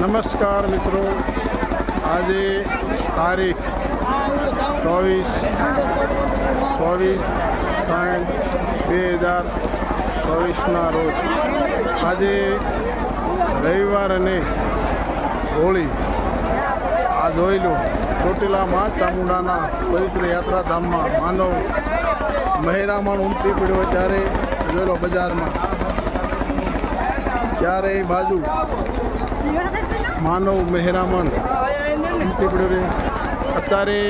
નમસ્કાર મિત્રો. આજે તારીખ ચોવીસ ચોવીસ ત્રણ બે હજાર ચોવીસના રોજ. આજે રવિવાર અને હોળી. આ જોઈ લો ચોટીલા મા ચામુંડાના પવિત્ર યાત્રાધામમાં માનવ મહેરામણ ઉમટી પડ્યો ત્યારે, જોઈ લો બજારમાં. ત્યારે એ બાજુ? માનવ મહેરામણ. અત્યારે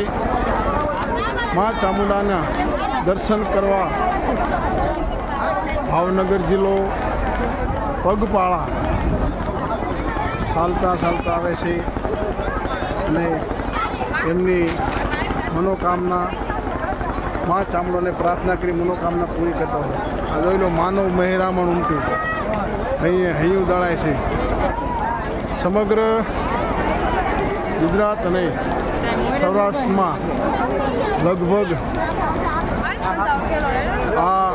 મા ચામુંડાના દર્શન કરવા ભાવનગર જિલ્લો પગપાળા ચાલતા ચાલતા આવે છે અને એમની મનોકામના મા ચામડોને પ્રાર્થના કરી મનોકામના પૂરી કરતા હોય. આ જોઈ લો, માનવ મહેરામણ ઉમટ્યું અહીં હૈયું દળાય છે. સમગ્ર ગુજરાત અને સૌરાષ્ટ્રમાં લગભગ આ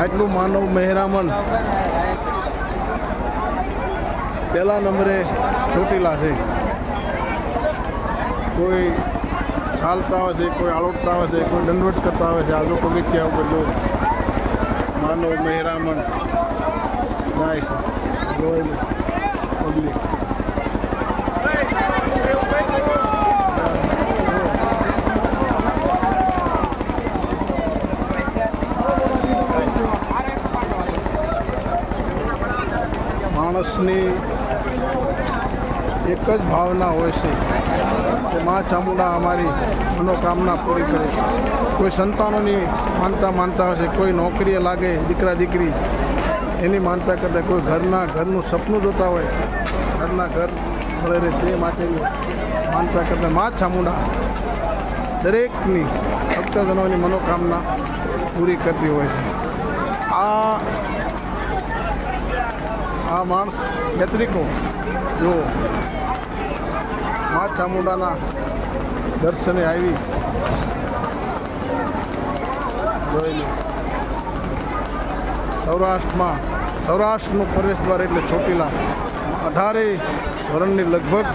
આટલું માનવ મહેરામણ પહેલા નંબરે ચોટીલા છે. કોઈ ચાલતા આવે છે, કોઈ આળોટતા આવે છે, કોઈ દંડવટ કરતા આવે છે. આ લોકો પગથિયા ઉપર જો માનવ મહેરામણ જાય છે. જોયેલું પબ્લિક. માણસની એક જ ભાવના હોય છે. કે મા ચામુંડા અમારી મનોકામના પૂરી કરે કોઈ સંતાનોની માનતા માનતા છે કોઈ નોકરીએ લાગે, દીકરા, દીકરી, એની માનતા કરતાં કોઈ ઘરના, ઘરનું સપનું જોતા હોય, ઘરના ઘર મળે રહે તે માટેની માનતા કરતાં મા ચામુંડા દરેકની ભક્તજનોની મનોકામના પૂરી કરતી હોય છે. આ આ માણસ યાત્રિકો જો મા ચામુંડાના દર્શને આવી. જોઈ સૌરાષ્ટ્રમાં, સૌરાષ્ટ્રનું પ્રવેશ દ્વાર એટલે ચોટીલા. અઢારે ધોરણની લગભગ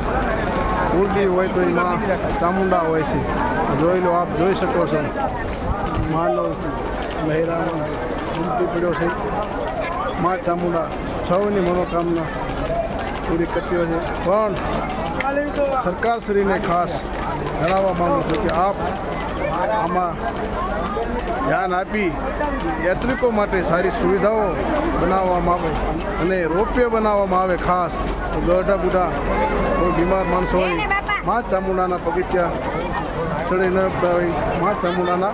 ઉર્દી હોય તો એમાં ચામુંડા હોય છે. જોઈ લો, આપ જોઈ શકો છો. માનવ લહેરામાં ઉમટી પડ્યો છે. મા ચામુંડા સૌની મનોકામના પૂરી કરતી હોય છે. પણ સરકારશ્રીને ખાસ જણાવવા માગું છું કે આપ આમાં ધ્યાન આપી યાત્રિકો માટે સારી સુવિધાઓ બનાવવામાં આવે અને રોપવે બનાવવામાં આવે ખાસ. તો ગઢા બુઢા કોઈ બીમાર માણસો હોય મા ચામુંડાના પગથિયા ચડી ન હોય મા ચામુંડાના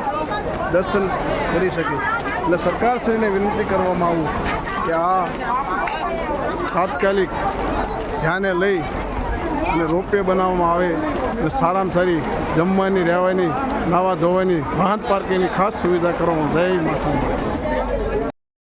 દર્શન કરી શકે. એટલે સરકારશ્રીને વિનંતી કરવામાં આવું કે આ તાત્કાલિક ધ્યાને લઈ અને રોપવે બનાવવામાં આવે અને સારામાં સારી જમવાની, રહેવાની, નાવા ધોવાની, વાહન પાર્કિંગની ખાસ સુવિધા કરવામાં જય માતા